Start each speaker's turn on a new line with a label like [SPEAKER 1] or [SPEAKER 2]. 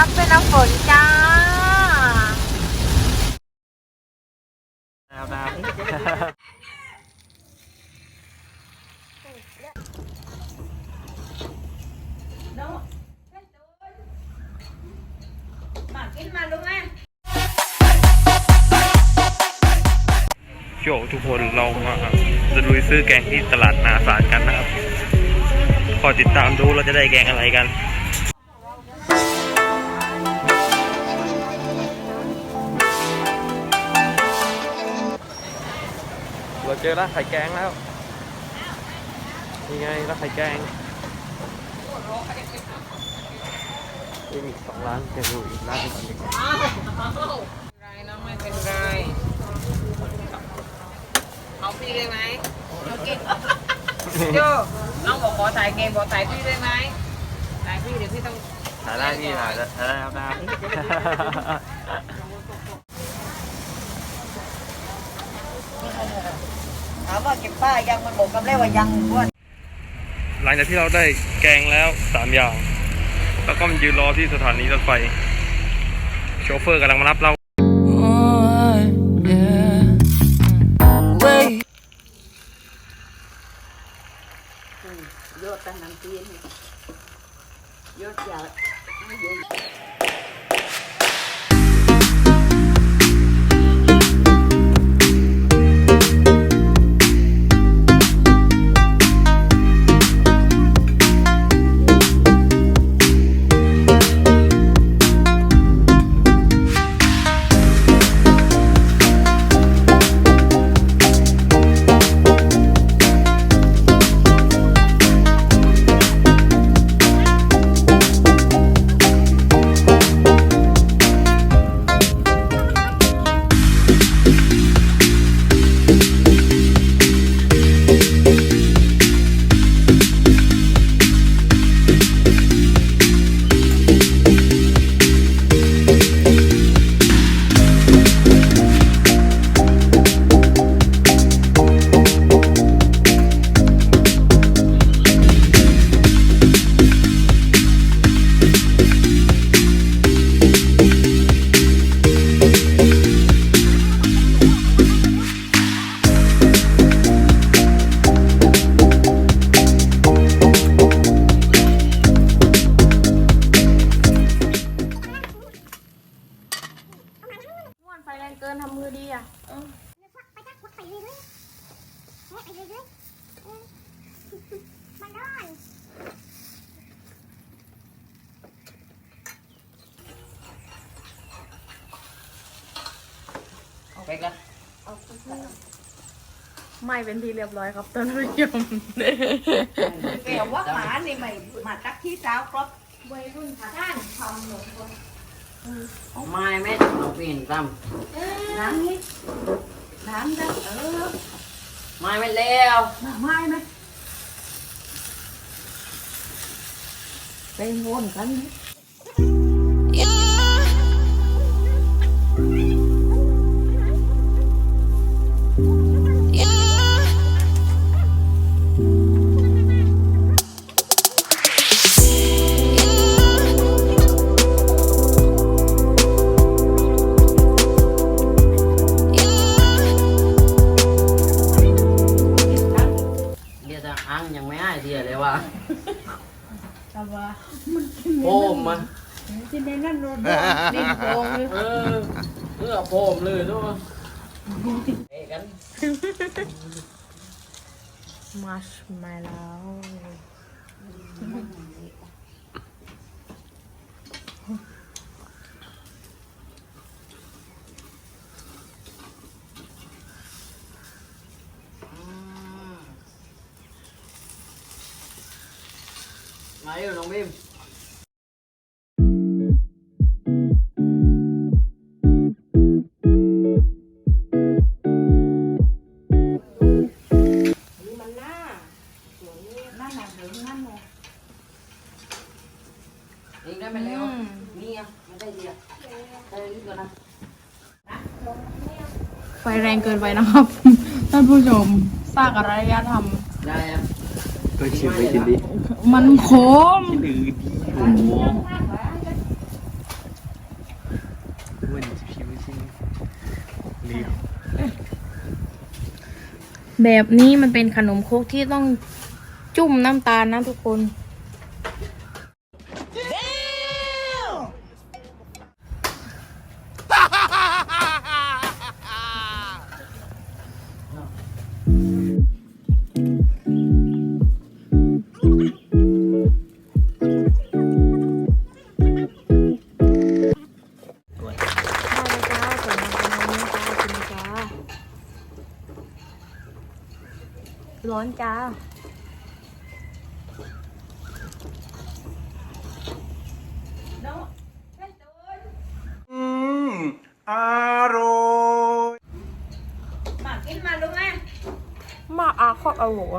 [SPEAKER 1] รับเป็นน้ำฝนจ้า
[SPEAKER 2] นะครับนะ
[SPEAKER 1] มากินมาลุงอะ
[SPEAKER 2] โยทุกคนเรามาจะลุยซื้อแกงที่ตลาดนาสารกันนะครับ ขอติดตามดูเราจะได้แกงอะไรกัน เราเจอร้านไข่แกงแล้วนี่ไงร้านไข่แกงนี่มีสองร้านจะดูอีกร้านหนึงก่อนดีกว่า
[SPEAKER 3] ไรน้องไม่เป็นไร เอาพี่ได้ไหมเอากินโจน้องบอกขอถ่ายเกมบอกถ่ายพี่ได้ไหมถ่ายพี่เดี๋ยวพี่ต้อง
[SPEAKER 2] ถ่ายได้พี่ถ่ายได้ถ่ายได้ครับนะ
[SPEAKER 4] ถามว่าเก็บป้ายังมันบอกกับแล้วว่ายังว่า
[SPEAKER 2] หลังจากที่เราได้แกงแล้วสามอย่าง แล้วก็มันยืนรอที่สถานีรถไฟ โชเฟอร์กำลังมารับเรา
[SPEAKER 1] ฟแรงเกินทำมือดีอะ
[SPEAKER 3] เอาไปกัน
[SPEAKER 1] ไม่เป็นที่เรียบร้อยครับท่านผู้ชม
[SPEAKER 4] แกว่าหมานี่ไม่มาตักที่สาวครบ
[SPEAKER 1] วัยรุ่นขาด้านทำหนูคน
[SPEAKER 3] เอา ไม้ไหมเอาเปลี่ยนต
[SPEAKER 4] น้ำนี่น้ำนะเออำ
[SPEAKER 3] ไม้ไม่แล้ว
[SPEAKER 4] น้ำไม้ไหมไปวนกัน
[SPEAKER 3] เดียวเลยว่ะ
[SPEAKER 1] แต่ว่า
[SPEAKER 3] โพมมา
[SPEAKER 1] ที่ในนั่นโดนดินโกงเลย
[SPEAKER 3] เออเออโพมเลยด้วยเอ้กัน
[SPEAKER 1] มัชเมลโล่
[SPEAKER 3] มาอยู่น้องบิม
[SPEAKER 4] มันหน้านั่นน่ะเดี๋ยวนั่นน่ะ
[SPEAKER 3] เองได้ไหมแล้วนี่อะไม่ได้เดียวได้รีบก่อนนะ
[SPEAKER 1] ไฟแรงเกินไปนะครับ ท่านผู้ชมซากอารยธรรม
[SPEAKER 3] ได้อะ
[SPEAKER 2] ก็ชิมไปกินดิ
[SPEAKER 1] มันขม
[SPEAKER 2] หรืดีโหมันผิวสิเลี้ยว
[SPEAKER 1] แบบนี้มันเป็นขนมครกที่ต้องจุ่มน้ำตาลนะทุกคน ร้อนจ้า
[SPEAKER 2] อืมอร่อย
[SPEAKER 3] มากินมาลูกแม่
[SPEAKER 1] มาอาคอกเอาหัว